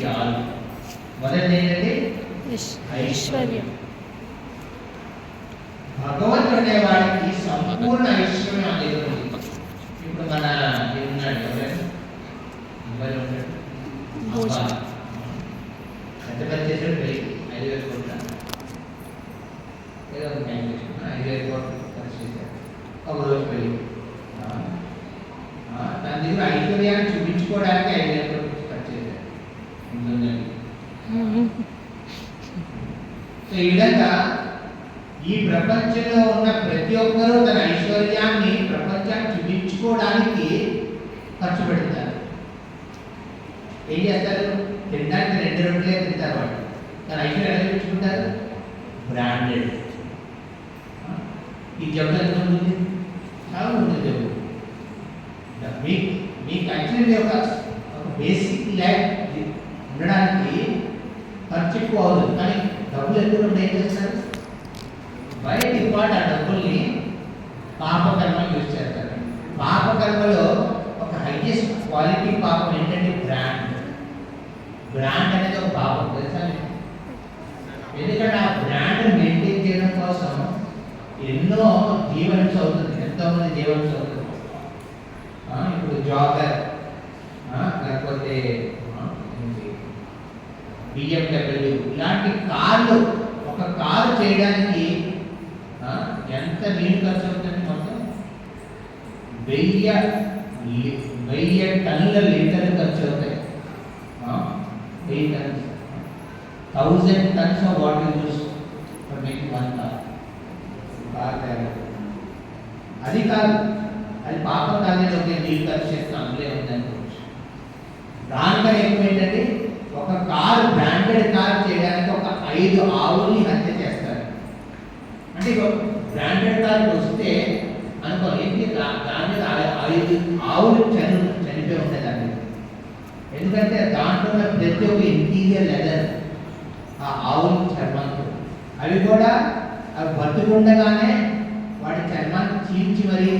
ఈ ఆరు మొదటి ఏంటంటే ఐశ్- ఐశ్వర్యం భగవంతుడు అనేవాడికి సంపూర్ణ ఐశ్వర్యం ఆ దగ్గర ఉంది. ఇప్పుడు మన ఇది ఉన్నాడు ఎవరు? ఎవరు ఉన్నాడు? భోజనం. అబ్బా. ఎంత పని చేశాడు పెళ్ళి. ఐదు వేల కోట్ల ఏదో ఒక టైం చేసుకున్నా ఐదు వేల కోట్లు ఖర్చు చేశాడు. ఒక రోజు పెళ్ళి. ఆ, ఆ, తన దగ్గర ఐశ్వర్యాన్ని చూపించుకోవడానికి ఐదు వేల కోట్లు ఖర్చు చేశాడు ఉంటుందండి సో ఈ విధంగా ఈ ప్రపంచంలో ఉన్న ప్రతి ఒక్కరూ తన ఐశ్వర్యాన్ని ప్రపంచాన్ని చూపించుకోవడానికి ఖర్చు పెడతారు ఏం చేస్తారు? తినడానికి రెండు రొట్టెలే తింటారు వాళ్ళు. తన ఐశ్వర్యం ఎలా చూపించుకుంటారు? బ్రాండెడ్ ఈ జబ్బు ఎంత ఉంది చాలా ఉంది జబ్బు మీకు మీకు యాక్చువల్లీ ఒక ఒక బేసిక్ లైఫ్ ఉండడానికి ఖర్చు ఎక్కువ అవుతుంది కానీ డబ్బులు ఎక్కువ ఉంటే ఏం చేస్తారు? బయట ఇవ్వాలి ఆ డబ్బుల్ని పాపకర్మలు యూజ్ చేస్తారు. పాపకర్మలో ఒక హైయెస్ట్ క్వాలిటీ పాపం ఏంటంటే బ్రాండ్ బ్రాండ్ అనేది ఒక పాపం తెలుసా ఎందుకంటే ఆ బ్రాండ్ మెయింటైన్ చేయడం కోసం ఎన్నో జీవన్స్ అవుతుంది. ఎంతోమంది జీవన్స్ అవుతుంది. ఇప్పుడు జాగర్ లేకపోతే బిఎండబ్ల్యూ ఇలాంటి కార్లు ఒక కారు చేయడానికి ఎంత నీరు ఖర్చు అవుతుంది మొత్తం? వెయ్యి వెయ్యి టన్నుల లీటర్లు ఖర్చు అవుతాయి. వెయ్యి tons thousand tons of water use for making one car. Car అది కాదు. అది పాపం కాలేదు ఒకే నీళ్ళు ఖర్చు చేస్తాం అందులో ఉందనుకోవచ్చు దానికన్నా ఎక్కువ ఏంటంటే ఒక కారు బ్రాండెడ్ కార్ చేయడానికి ఒక ఐదు ఆవుల్ని హత్య చేస్తారు. అంటే బ్రాండెడ్ కార్ వస్తే అనుకో ఏంటి దాని మీద ఐదు ఆవులు చని చనిపోయి ఉంటాయి దాని మీద. ఎందుకంటే దాంట్లో ఉన్న ప్రతి ఒక్క ఇంటీరియర్ లెదర్ ఆ ఆవుల చర్మంతో అవి కూడా అవి బతుకుండగానే వాటి చర్మాన్ని చీల్చి మరి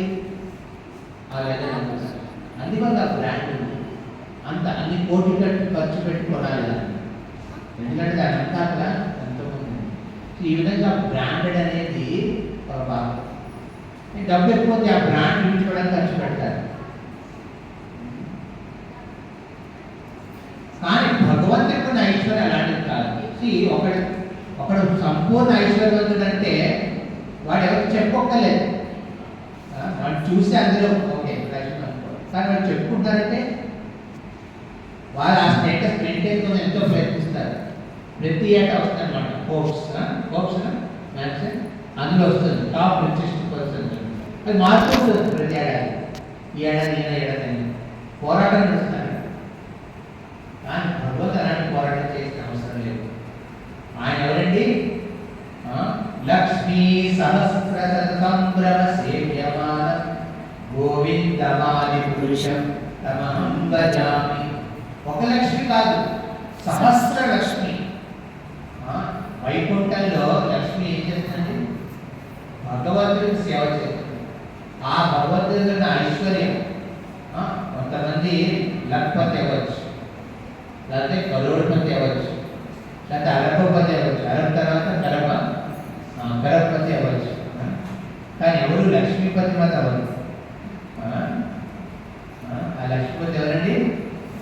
ఆ లెదర్ అమ్ముతారు. అందువల్ల ఆ బ్రాండ్ అంత అన్ని కోట్లు పెట్టి ఖర్చు పెట్టి కొనాలి ఎందుకంటే దాని అంతా అక్కడ ఎంతో ఈ విధంగా బ్రాండెడ్ అనేది ఒక భాగం. డబ్బు ఎక్కువ ఆ బ్రాండ్ చూపించుకోవడానికి ఖర్చు పెడతారు. కానీ భగవంతుడికి ఉన్న ఐశ్వర్యం అలాంటిది కాదు. See, ఒకడు ఒకడు సంపూర్ణ ఐశ్వర్యవంతుడు అంటే వాడు ఎవరికి చెప్పుకోలేదు వాడు చూస్తే అందులో ఓకే కానీ వాడు చెప్పుకుంటారంటే వారు ఆ స్టేటస్ మెయింటైన్ కోసం ఎంతో ప్రయత్నిస్తారు. ప్రతి ఏటా వస్తుంది అనమాట హోప్స్ హోప్స్ మ్యాథ్స్ అందులో వస్తుంది. టాప్ రిచెస్ట్ పర్సన్ అది మారుతుంటుంది ప్రతి ఏడాది. ఈ ఏడాది ఈ ఏడాది పోరాటం చేస్తారు. కానీ భగవత్ అలాంటి పోరాటం చేసిన అవసరం లేదు. ఆయన ఎవరండి? లక్ష్మీ సహస్ర సంభ్రమ సేవ్యమాన. గోవిందమాది పురుషం తమహం భజామి. ఒక లక్ష్మి కాదు సహస్ర లక్ష్మి. వైకుంఠంలో లక్ష్మి ఏం చేస్తుందండి? భగవంతుడికి సేవ చేస్తుంది. ఆ భగవంతుడి ఐశ్వర్యం. కొంతమంది లక్పతి అవ్వచ్చు లేకపోతే కరోడ్పతి అవ్వచ్చు లేకపోతే అరబపతి అవ్వచ్చు. అరబ్ తర్వాత గరబ ఆ, అవ్వచ్చు. కానీ ఎవరు లక్ష్మీపతి మాత్రం అవ్వచ్చు ఆ, ఆ, ఆ లక్ష్మీపతి ఎవరండి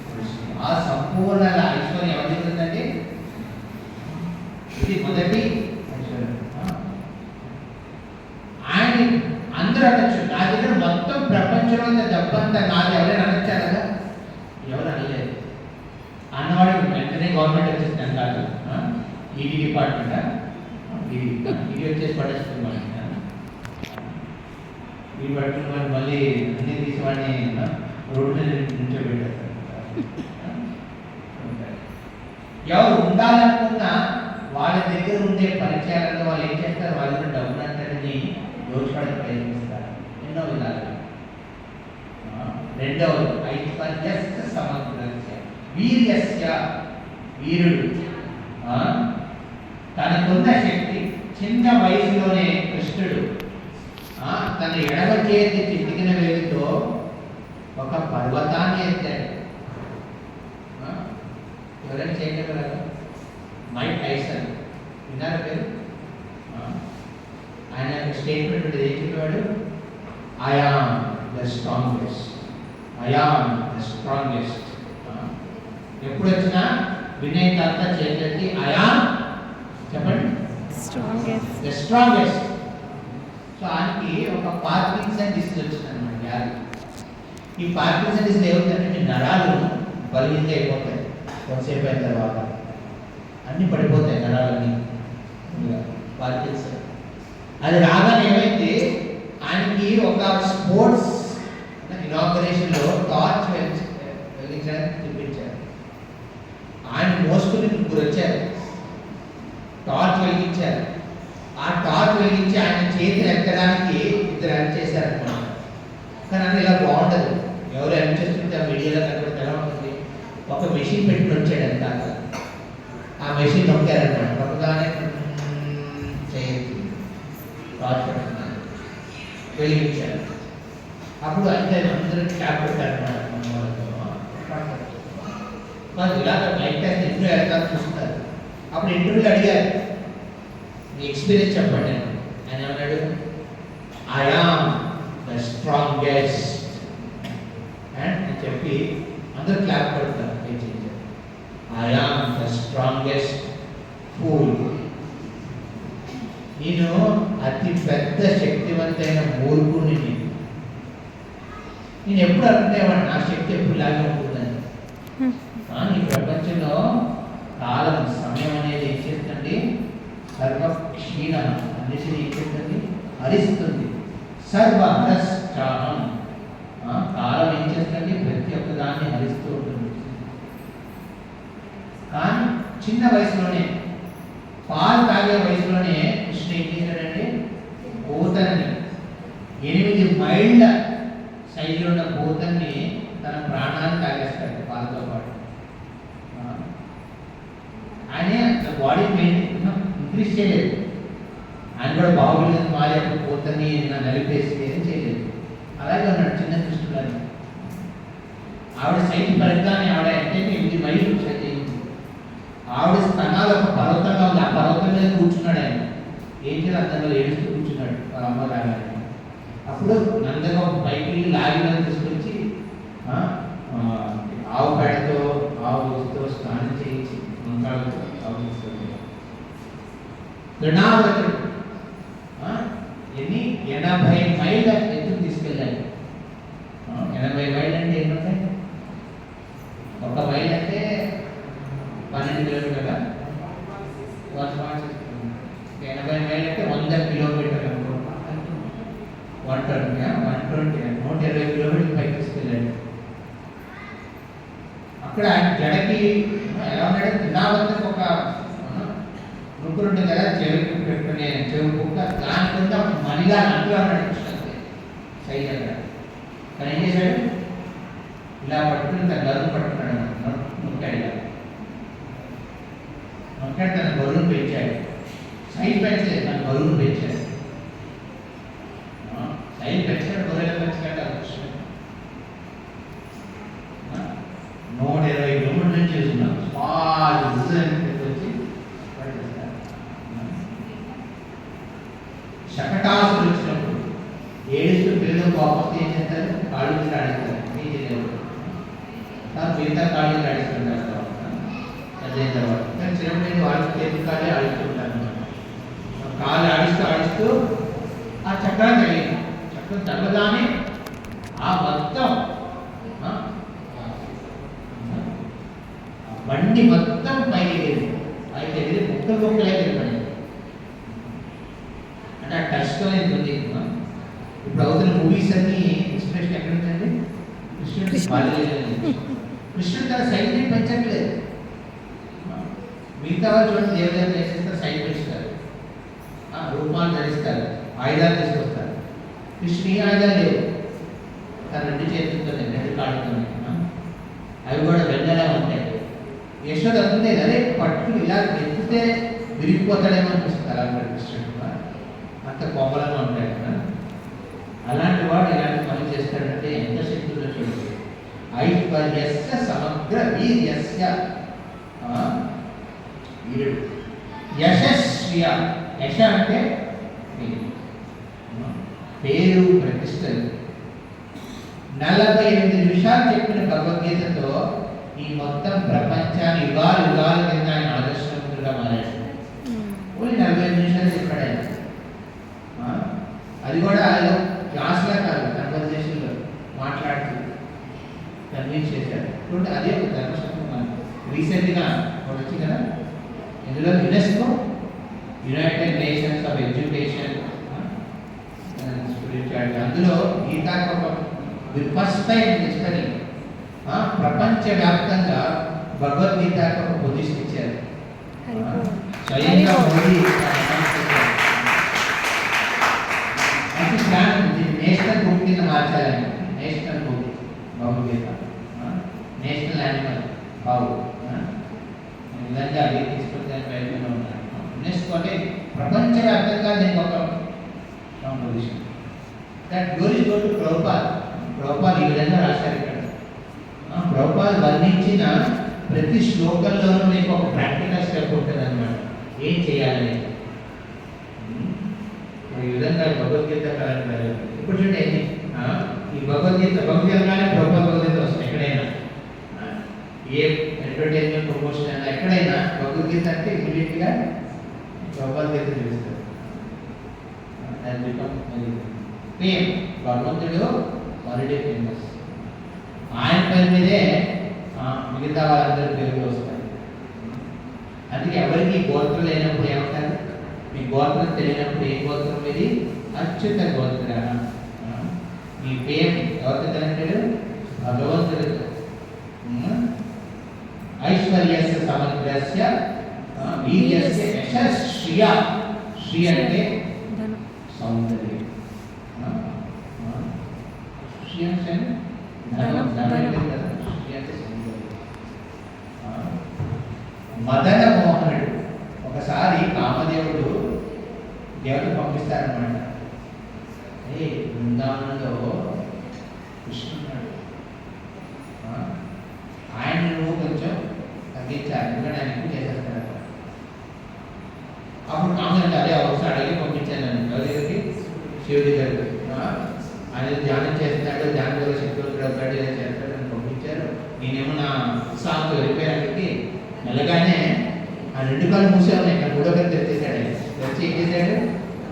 కృష్ణుడు. ఆ సంపూర్ణ ఐశ్వర్యం ఎవరి దగ్గర ఉందండి ఇది మొదటి ఐశ్వర్యం ఆ. ఆయన అందరూ అనొచ్చు నా దగ్గర మొత్తం ప్రపంచంలో ఉన్న డబ్బంతా నాది ఎవరైనా అనొచ్చా కదా ఎవరు అనలేదు అన్నవాడు వెంటనే గవర్నమెంట్ వచ్చేసింది అని కాదు ఈడీ డిపార్ట్మెంట్ ఈడీ ఈడీ వచ్చేసి పడేస్తుంది మనకి ఈ పట్టుకుని వాడిని మళ్ళీ అన్ని తీసి వాడిని రోడ్డు మీద నిల్చోబెట్టారు ఎవరు ఉండాలనుకున్నా వాళ్ళ దగ్గర ఉండే పరిచయాలలో వాళ్ళు ఏం చేస్తారు వాళ్ళ దగ్గర డబ్బులు అంతటిని దోచుకోవడానికి ప్రయత్నిస్తారు. ఎన్నో విధాలుగా రెండవది ఐదు ఐశ్వర్యస్య సమగ్రస్య వీర్యస్య వీరుడు. తనకున్న శక్తి చిన్న వయసులోనే కృష్ణుడు. తన ఎడవ చేతి చిటికిన వేలితో ఒక పర్వతాన్ని ఎత్తాడు. ఎవరైనా చేయగలరా? మైక్ టైసన్ విన్నారు స్టేట్మెంట్ ఉంటుంది ఏం చెప్పాడు I am the strongest I am the strongest ఎప్పుడు వచ్చినా వినయ్ తాత చేతి ఐఆమ్ చెప్పండి. స్ట్రాంగెస్ట్ ద స్ట్రాంగెస్ట్ సో ఆయనకి ఒక పార్కిన్సన్ డిసీజ్ వచ్చింది అనమాట వ్యాధి ఈ పార్కిన్సన్ డిసీజ్ ఏమవుతుందంటే మీ నరాలు బలహీనత అయిపోతాయి. కొంతసేపు అయిన తర్వాత. అన్నీ పడిపోతాయి నరాలన్నీ. పార్కిన్సన్ అది రాగానే ఏమైంది? ఆయనకి ఒక స్పోర్ట్స్ ఇనాగరేషన్లో టార్చ్ వెలిగించడానికి చూపించారు. ఆయన మోసుకుని ముగ్గురు వచ్చారు టార్చ్ వెలిగించారు. ఆ టార్చ్ వెలిగించి ఆయన చేతిని ఎక్కడానికి ఇద్దరు హెల్ప్ చేశారు అనమాట కానీ అది ఇలా బాగుండదు. ఎవరు హెల్ప్ చేస్తుంటే ఆ వీడియోలో కనబడితే ఎలా ఉంటుంది? ఒక మెషిన్ పెట్టుకుని వచ్చాడు అంతా ఆ మెషిన్ నొక్కారనమాట నొక్కగానే వెలిగించారు అప్పుడు అంటే అందరూ క్యాప్ పెట్టారన్నమాట మన వాళ్ళతో. వాళ్ళు ఇలాగ లైట్ టెస్ట్ ఇంటర్వ్యూ వెళ్తారు చూస్తారు అప్పుడు ఇంటర్వ్యూలు అడిగారు మీ ఎక్స్పీరియన్స్ చెప్పండి అని. ఆయన ఏమన్నాడు I am the strongest and అని చెప్పి అందరూ క్లాప్ కొడతారు I am the strongest fool నేను అతి పెద్ద శక్తివంతైన మూర్ఖుడిని నేను నేను ఎప్పుడు అనుకునేవాడు నా శక్తి ఎప్పుడు ఇలాగే ఉంటుందని. కానీ ఈ ప్రపంచంలో కాలం సమయం అనేది ఏం చేస్తుంది? సర్వ క్షీణ అన్నిటిని ఏం చేస్తుంది? హరిస్తుంది. సర్వ హరశ్చాహం కాలం ఏం చేస్తుంది? ప్రతి ఒక్క దాన్ని హరిస్తూ ఉంటుంది. కానీ చిన్న వయసులోనే పాలు తాగే వయసులోనే కృష్ణ ఏం చేశాడంటే పోతనని మైండ్ శైలిలో ఉన్న పోతన్ని తన ప్రాణాన్ని తాగేస్తాడు పాలతో పాటు. ఆయన ఆయనే బాడీ మెయిన్ ఇంక్రీజ్ చేయలేదు. ఆయన కూడా బాగుండేది మారే పోతని నలిపేసి ఏం చేయలేదు. అలాగే ఉన్నాడు చిన్న కృష్ణుడు ఆవిడ సైట్ పరంగానే ఆవిడ అంటే ఎనిమిది మైలు చదివింది ఆవిడ స్థానాలు ఒక పర్వతంగా ఉంది. ఆ పర్వతం మీద కూర్చున్నాడు ఆయన. ఏం చేయాలి అతను ఏడుస్తూ కూర్చున్నాడు వాళ్ళ అమ్మ రాగానే. అప్పుడు నందగా ఒక పైకి వెళ్ళి లాగి మీద తీసుకొచ్చి ఆవు పేడతో ఆవు ఊసితో స్నానం చేయించి మంకాలతో ఆ, ఎన్ని? ఎనభై మైళ్ళ ఎత్తుకు తీసుకెళ్ళాలి. ఎనభై మైళ్ళు అంటే ఎన్ని ఉంటాయి? ఒక మైల్ అంటే పన్నెండు కిలోమీటర్ల వన్ పాయింట్ ఎనభై మైల్ అంటే వంద కిలోమీటర్లు వన్ వన్ ట్వంటీ నూట ఇరవై కిలోమీటర్లు పైకి తీసుకెళ్ళాడు. అక్కడ జడకి ఎలా ఉన్నాడు తినావంతకు ఒక ముగ్గురు ఉంటుంది కదా చెవికి పెట్టుకునే చెవి కుక్క. దాని కింద మణిగా అంటుగా ఉన్నాడు కృష్ణకి సైజ్ అక్కడ కానీ ఏం చేశాడు? ఇలా పట్టుకుని తన గరువు పట్టుకున్నాడు. నొక్కాడు ఇలా. నొక్కాడు తన బరువును పెంచాడు. సైజ్ పెంచలేదు తన బరువును పెంచాడు ఆ, సైజ్ పెంచాడు బరువు పెంచాడు ఆ కృష్ణుడు ఆ, నూట ఇరవై కిలోమీటర్ల నుంచి చేస్తున్నాం స్మాల్ వచ్చి పట్టేస్తాడు. శకటాసులు వచ్చినప్పుడు ఏడుస్తూ పిల్లలు కోపం ఏం చేస్తారు కాళ్ళు మీద ఆడిస్తారు ఏం చేయలేరు కానీ మిగతా కాళ్ళు మీద ఆడిస్తుంటారు తర్వాత అదైన తర్వాత కానీ చిన్నప్పుడు వాళ్ళకి చేతి కాళ్ళే ఆడిస్తుంటారు కాళ్ళు ఆడిస్తూ ఆడిస్తూ ఆ చక్రం తగిలింది చక్రం తగ్గగానే ఆ మొత్తం ఆ, ఆ బండి మొత్తం పైకి ఎగిరింది. పైకి ఎగిరి ముక్కలు ముక్కలే ఎగిరిపడింది అంటే ఆ టచ్తో ఉంది. ఇప్పుడు అవుతున్న మూవీస్ అన్ని ఇన్స్పిరేషన్ ఎక్కడ ఉందండి కృష్ణుడి. కృష్ణుడు. తన సైన్యం పెంచట్లేదు. మిగతా వాళ్ళు చూడండి దేవదేవతలు ఏం చేస్తారు సైన్ పెంచుతారు. ఆ, రూపాలు ధరిస్తారు ఆయుధాలు తీసుకొస్తారు. కృష్ణుడు ఏ ఆయుధాలు లేవు తన రెండు చేతులతోనే రెండు కాళ్ళతోనే ఆ? అవి కూడా వెన్నెలా ఉంటాయి యశోద అంతే కాబట్టి ఇలా ఎత్తితే విరిగిపోతాడేమో అనిపిస్తుంది. అలా కృష్ణుడు అంత కోపలంగా ఉంటాడు కదా. అలాంటి వాడు ఇలాంటి పని చేస్తాడంటే ఎంత శక్తి చూడండి. ఐశ్వర్యస్య సమగ్ర వీర్యస్య వీరుడు. ఏడు యశస్వియ. యశ అంటే పేరు పేరు ప్రతిష్టలు. నలభై ఎనిమిది నిమిషాలు చెప్పిన భగవద్గీతతో ఈ మొత్తం ప్రపంచాన్ని యుగాలు యుగాల కింద ఆయన ఆదర్శవంతులుగా మారాడు. ఉమ్. ఓన్లీ నలభై నిమిషాలు చెప్పాడు ఆయన? అది కూడా క్లాస్లో కాదు కన్వర్జేషన్లో మాట్లాడుతూ కన్విన్స్ చేశాడు. చూడండి అదే ఒక ధర్మశాస్త్రం మనకు. రీసెంట్గా ఒకటి వచ్చింది కదా? ఇందులో UNESCO united nations of education అందులో గీతాకు ఒక ఫస్ట్ టైం ప్రపంచవ్యాప్తంగా భగవద్గీతకు ఒక పొజిషన్ ఇచ్చారు. స్వయంగా. మోడీ మంచి ప్లాన్ నేషనల్ బుక్ కింద మార్చాలని. National book Bhagavad Gita? National animal బావు నిజంగా అది తీసుకొచ్చే ప్రయత్నంలో ఉన్నారు. యునెస్కో అంటే ప్రపంచవ్యాప్తంగా దీనికి ఒక position that glory go to Prabhupada Prabhupada ఈ విధంగా రాశారు. ప్రభుపాల్ వర్ణించిన ప్రతి శ్లోకంలోనూ మీకు ఒక ప్రాక్టికల్ స్టెప్ ఉంటుంది అనమాట ఏం చేయాలి? ఈ విధంగా భగవద్గీత కాలంలో ఇప్పుడు చూడండి ఈ భగవద్గీత భగవద్గీతగానే ప్రభుత్వ భగవద్గీత వస్తుంది ఎక్కడైనా. ఏ అడ్వర్టైజ్మెంట్ ప్రమోషన్ అయినా ఎక్కడైనా భగవద్గీత అంటే ఇమీడియట్గా భగవద్గీత తెలుస్తుంది అది బికమ్ ఫేమ్ భగవంతుడు ఆల్రెడీ ఫేమస్ ఆయన పేరు మీదే మిగతా వాళ్ళందరి పేర్లు వస్తాయి. అందుకే ఎవరికి గోత్రం లేనప్పుడు ఏమంటారు? మీ గోత్రం తెలియనప్పుడు ఏ గోత్రం ఇది అచ్యుత గోత్ర. మీ పేరు ఎవరితో కనెక్టెడ్ భగవంతుడితో ఉమ్. ఐశ్వర్యస్య సమగ్రస్య వీర్యస్య శ్రియ శ్రీ అంటే. సౌందర్యం ఆ, ఆ. శ్రీ అంటే ధనం ధనం, ధనం ధనం. అంటే కదా శ్రీ అంటే సౌందర్యం ఆ. మదన మోహనుడు ఒకసారి కామదేవుడు దేవత పంపిస్తారనమాట ఏ బృందావనంలో కృష్ణున్నాడు ఆ, ఆయన నువ్వు కొంచెం పంపించాలి ఎందుకంటే ఆయన ఎక్కువ చేసేస్తాడు అప్పుడు కామదేవుడు అదే అవసరం అడిగి పంపించాను ఎవరికి శివుడి గారు ఆ, ఆయన ధ్యానం చేస్తున్నాడు ధ్యానం వల్ల శక్తివంతుడు అవుతాడు ఏదో చేస్తాడు అని పంపించారు. నేనేమో నా ఉత్సాహంతో వెళ్ళిపోయానికి మెల్లగానే ఆ రెండు కాళ్ళు మూసే ఉన్నాయి ఇక్కడ మూడో కాలు తెచ్చేసాడు తెచ్చి ఏం చేశాడు?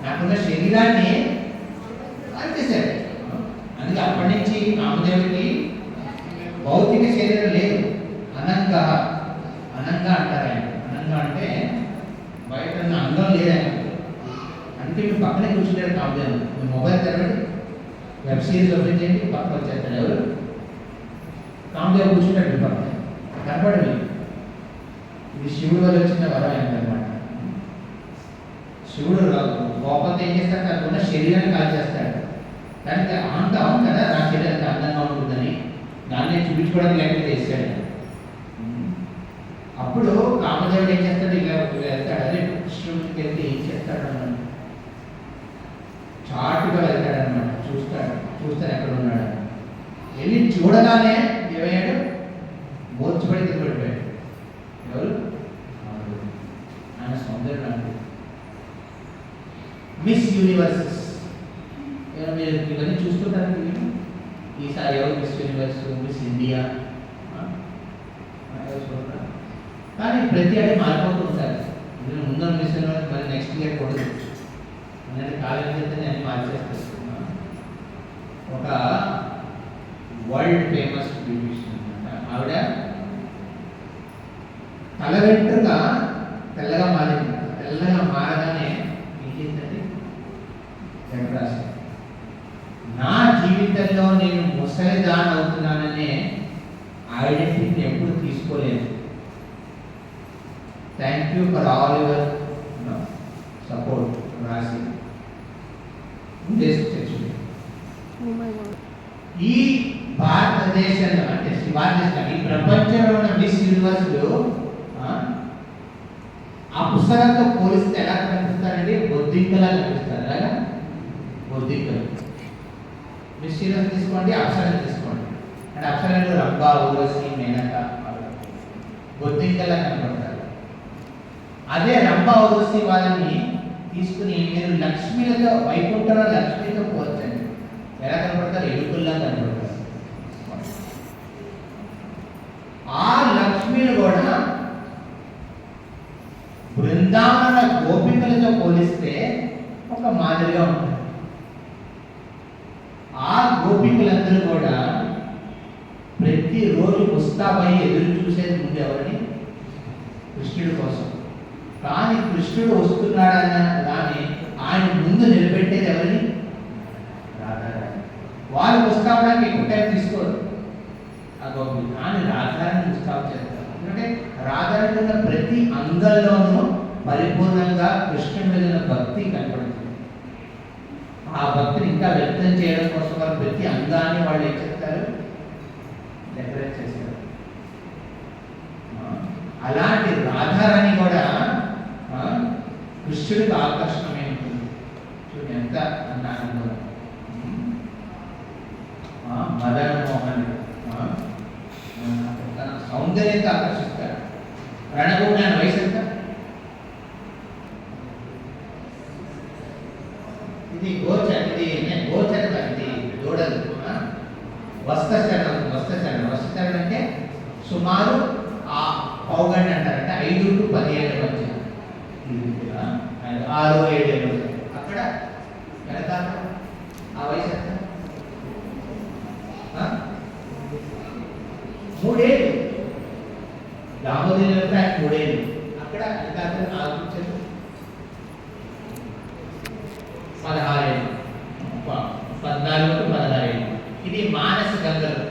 నాకున్న శరీరాన్ని అర్చేశాడు అందుకే అప్పటి నుంచి రామదేవుడికి భౌతిక శరీరం లేదు. అనంగ అనంగా అంటారు ఆయన. అనంగా అంటే బయట ఉన్న అంగం లేదు ఆయన. అంటే మీరు పక్కనే కూర్చుంటారు కామదేవుడు మీ మొబైల్ తెరవండి. వెబ్ సిరీస్ ఓపెన్ చేయండి పక్కన వచ్చేస్తాడు ఎవరు? కామదేవుడు కూర్చుంటాడు మీ పక్కన. కనపడదు ఇది శివుడు వల్ల వచ్చిన వరం అయిందనమాట శివుడు గోపత ఏం చేస్తాడు? తనకున్న శరీరాన్ని కాల్చేస్తాడు దానికి అహంకారం కదా? నా శరీరానికి అందంగా ఉంటుందని. దాన్ని చూపించుకోవడానికి లేకపోతే చేశాడు అప్పుడు కామదేవుడు ఏం చేస్తాడు? ఇలా వెళ్తాడు. అదే కృష్ణుడికి వెళ్తే ఏం చేస్తాడు అన్నమాట చాటుగా వెళ్తాడనమాట చూస్తాడు. చూస్తాను ఎక్కడ ఉన్నాడు వెళ్ళి చూడగానే ఏమయ్యాడు? మోర్చిపడి కింద ఎవరు? ఆయన సౌందర్యం అంటే. మిస్ యూనివర్సెస్ మీరు ఇవన్నీ చూస్తుంటారు ఈసారి ఎవరు మిస్ యూనివర్స్ మిస్ ఇండియా ఆ? ఆ, ఎవరు చూడరా? కానీ ప్రతి ఏడాది మారిపోతూ ఉంటారు. ఇందులో ముందు మిషన్ మరి నెక్స్ట్ ఇయర్ కూడా అన్నది కాలేజ్ అయితే నేను మార్చేస్తారు ఒక వరల్డ్ ఫేమస్ బ్యూటిషియన్ అనమాట ఆవిడ తల తెల్లగా మారింది. తెల్లగా మారగానే ఏంటంటే చేసిందండి నా జీవితంలో నేను ముసలిదాన్ అవుతున్నాననే ఐడెంటిటీని ఎప్పుడు తీసుకోలేదు. Thank you for all your support రాసి. ఈ భారతదేశంలో అంటే భారతదేశం ఈ ప్రపంచంలో ఉన్న మిస్ యూనివర్స్లు ఆ, పుస్తకంతో పోలిస్తే ఎలా కనిపిస్తారండి? బొద్దింకలా కనిపిస్తారు అలాగా బొద్దింకలు. మిస్ యూనివర్స్ తీసుకోండి అప్సరని తీసుకోండి. అంటే అప్సరలు రంభా ఊరసి మేనక. బొద్దింకలా కనబడతారు అదే రంభ ఊర్వశి వాళ్ళని తీసుకుని మీరు లక్ష్మిలతో వైకుంఠంలో లక్ష్మితో పోల్చండి. ఎలా కనపడతారు? ఎలుకల్లా కనపడతారు. ఆ లక్ష్మిని కూడా బృందావన గోపికలతో పోలిస్తే ఒక మాదిరిగా ఉంటుంది ఆ గోపికలందరూ కూడా ప్రతిరోజు ముస్తాబై ఎదురు చూసేది ముందు ఎవరిని? కృష్ణుడి కోసం. కానీ కృష్ణుడు వస్తున్నాడన్న దాన్ని ఆయన ముందు నిలబెట్టేది ఎవరిని? రాధారాణి. వాళ్ళు ముస్తాబడానికి ఎక్కువ టైం తీసుకోరు. ఆ కానీ రాధారాణి ముస్తాబు చేస్తారు ఎందుకంటే రాధారాణి ఉన్న ప్రతి అంగంలోనూ పరిపూర్ణంగా కృష్ణుడి మీద భక్తి కనపడుతుంది. ఆ భక్తిని ఇంకా వ్యక్తం చేయడం కోసం వారు ప్రతి అంగాన్ని వాళ్ళు ఏం చెప్తారు? డెకరేట్ చేశారు అలాంటి రాధారాణి కూడా కృష్ణుడికి ఆకర్షణమే ఉంటుంది. చూడండి ఎంత ఆనందం ఆ, మదన మోహన్. తన సౌందర్యంతో ఆకర్షిస్తాడు. రణభూమి వయసు ఎంత? ఇది గోచర ఇది నేను గోచర ఇది దూడలు. వస్త్రచరణం వస్త్రచరణం. వస్త్రచరణం అంటే సుమారు ఆ పౌగండి అంటారంటే ఐదు టు పది ఏళ్ళ మధ్య. ఆరు ఏడు ఏళ్ళ అక్కడ ఎంత ఆ వయసు ఎంత? మూడేళ్ళు దామోదరి ఆయన మూడేళ్ళు అక్కడ ఎంత ఆలోచించదు పదహారేళ్ళు పద్నాలుగు పదహారేళ్ళు ఇది మానస గంగలు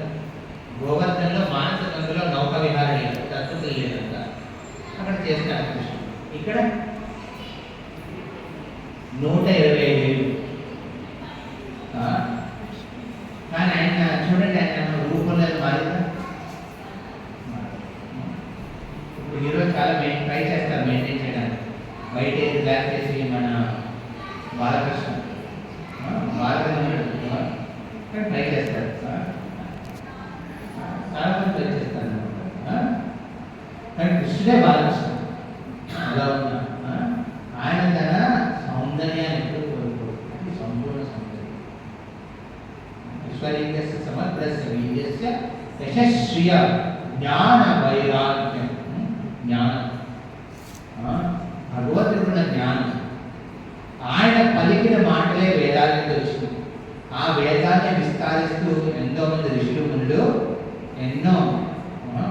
గోవర్ధన్లో మానస గంగలో నౌక విహారణ అద్భుతం లేదంట. అక్కడ చేస్తారు ఇక్కడ నూట ఇరవై ఐదు ఆ? కానీ ఆయన చూడండి ఆయన రూపంలో మారిందా ఇప్పుడు ఈరోజు చాలా మెయిన్ ట్రై చేస్తారు మెయింటైన్ చేయడానికి బయట ఏది బ్లాక్ చేసి మన బాలకృష్ణ ఆ, బాలకృష్ణ ఆ, కానీ ట్రై చేస్తారు ఆ. చాలా మంది ట్రై చేస్తారు ఆ. కానీ కృష్ణుడే బాలకృష్ణ అలా ఉన్నా ఆ. ఆయన తన సౌందర్యాన్ని ఎప్పుడు కోరుకోడు అది సంపూర్ణ సౌందర్యం ఈశ్వరీయస్య సమగ్రస్య వీర్యస్య యశస్వియ జ్ఞాన వైరాగ్యం ఉం? జ్ఞానం ఆ, భగవంతుడున్న జ్ఞానం ఆయన పలికిన మాటలే వేదాలకు వచ్చింది ఆ వేదాన్ని విస్తారిస్తూ ఎంతో మంది ఋషులు మునులు ఎన్నో ఆ,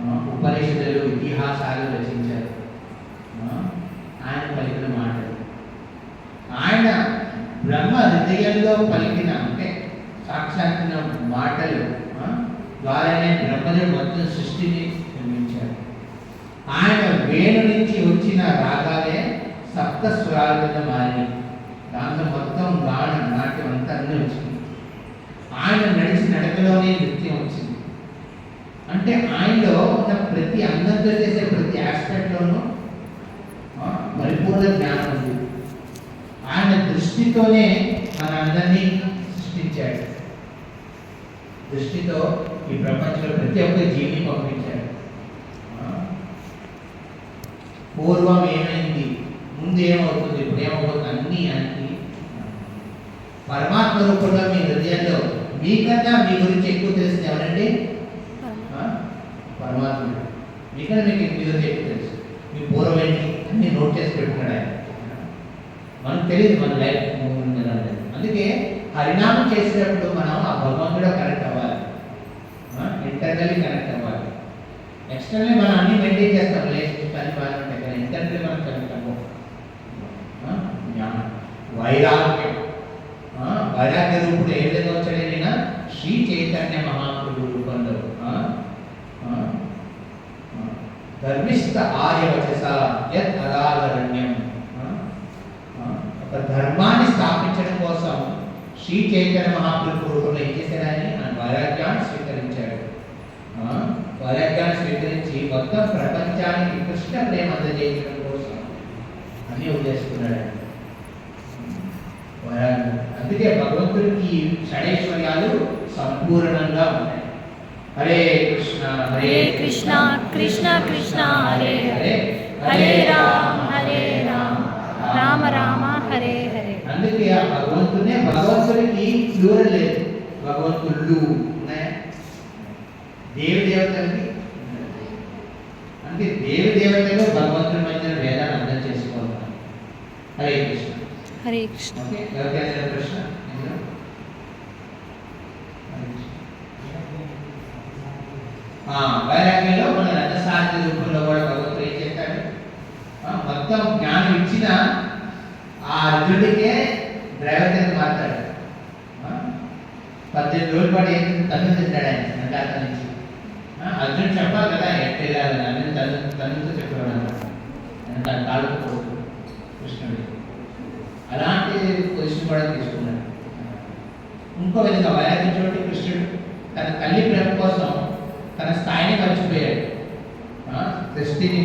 ఆ, ఉపనిషత్తులు ఇతిహాసాలు రచించారు ఆ, ఆయన పలికిన మాటలు ఆయన బ్రహ్మ హృదయంలో పలికిన అంటే సాక్షాత్తున్న మాటలు ఆ, ద్వారానే బ్రహ్మదేవుడు మొత్తం సృష్టిని నిర్మించారు ఆయన వేణు నుంచి వచ్చిన రాగాలే సప్త స్వరాల కింద మారినాయి దాంట్లో మొత్తం గాన నాట్యం అంతా అన్నీ వచ్చింది ఆయన ఆయనలోనే నృత్యం వచ్చింది. అంటే ఆయనలో ఉన్న ప్రతి అంగంతో చేసే ప్రతి ఆస్పెక్ట్లోనూ పరిపూర్ణ జ్ఞానం ఉంది. ఆయన దృష్టితోనే మన అందరినీ సృష్టించాడు. దృష్టితో ఈ ప్రపంచంలో ప్రతి ఒక్క జీవిని పంపించాడు. పూర్వం ఏమైంది? ముందు ఏమవుతుంది? ఇప్పుడు ఏమవుతుంది? అన్నీ అన్ని పరమాత్మ రూపంలో మీ హృదయంలో మీకన్నా మీ గురించి ఎక్కువ తెలిసింది ఎవరండి? పరమాత్ముడు. మీకన్నా మీకు మీ గురించి ఎక్కువ తెలుసు? మీ పూర్వం ఏంటి? అన్ని నోట్ చేసి పెట్టుకున్నాడు ఆయన. మనకు తెలియదు మన లైఫ్ అందుకే హరినామం చేసేటప్పుడు మనం ఆ భగవంతుడు కనెక్ట్ అవ్వాలి. ఇంటర్నల్లీ కనెక్ట్ అవ్వాలి. ఎక్స్టర్నల్లీ మనం అన్ని మెయింటైన్ చేస్తాం. రిలేషన్షిప్ అన్ని బాగానే ఉంటాయి కానీ ఇంటర్నల్లీ మనం కనెక్ట్ అవ్వం? జ్ఞానం. వైరాగ్యం? వైరాగ్య రూపుడు ఏ విధంగా చైతన్య మహాప్రభు కొందరు. ధర్మిష్ట ఆర్యవచస యత్ ఒక ధర్మాన్ని స్థాపించడం కోసం శ్రీ చైతన్య మహాప్రభువులు ఏం చేశాడు వైరాగ్యాన్ని స్వీకరించాడు. వైరాగ్యాన్ని స్వీకరించి మొత్తం ప్రపంచానికి కృష్ణ ప్రేమ అందజేయడం కోసం అని ఉద్దేశిస్తున్నాడు వైరాగ్యం అందుకే భగవంతుడికి షడైశ్వర్యాలు సంపూర్ణంగా ఉంటాయి హరే కృష్ణ హరే కృష్ణ కృష్ణ కృష్ణ హరే హరే. హరే రామ హరే రామ. రామ రామ హరే హరే. అందుకే ఆ భగవంతునే భగవంతుడికి ప్లూరల్ లేదు. భగవంతుళ్ళు ఉన్నాయా. దేవి దేవతలకి అంటే దేవి దేవతలు భగవంతుడి మధ్య భేదాన్ని అర్థం చేసుకోవాలి. హరే హరే కృష్ణ. వైరాగ్యంలో మన రథసారథి రూపంలో కూడా భగవంతుడు ఏం చెప్పాడు? మొత్తం జ్ఞానం ఇచ్చిన ఆ అర్జునుడికే డ్రైవర్ కింద మారుతాడు పద్దెనిమిది రోజుల పాటు ఏం తను తింటాడు ఆయన వెనకాల నుంచి. ఆ, అర్జునుడు చెప్పాలి కదా ఎట్టు వెళ్ళాలని అన్ని తను తనుతో చెప్పాడు అన్నమాట. కాళ్ళు కాళ్ళకు కృష్ణుడు అలాంటి పొజిషన్ కూడా తీసుకున్నాడు ఇంకో విధంగా వైరాగ్యం కృష్ణుడు తన తల్లి ప్రేమ కోసం తన స్థాయిని మర్చిపోయాడు. ఆ, సృష్టిని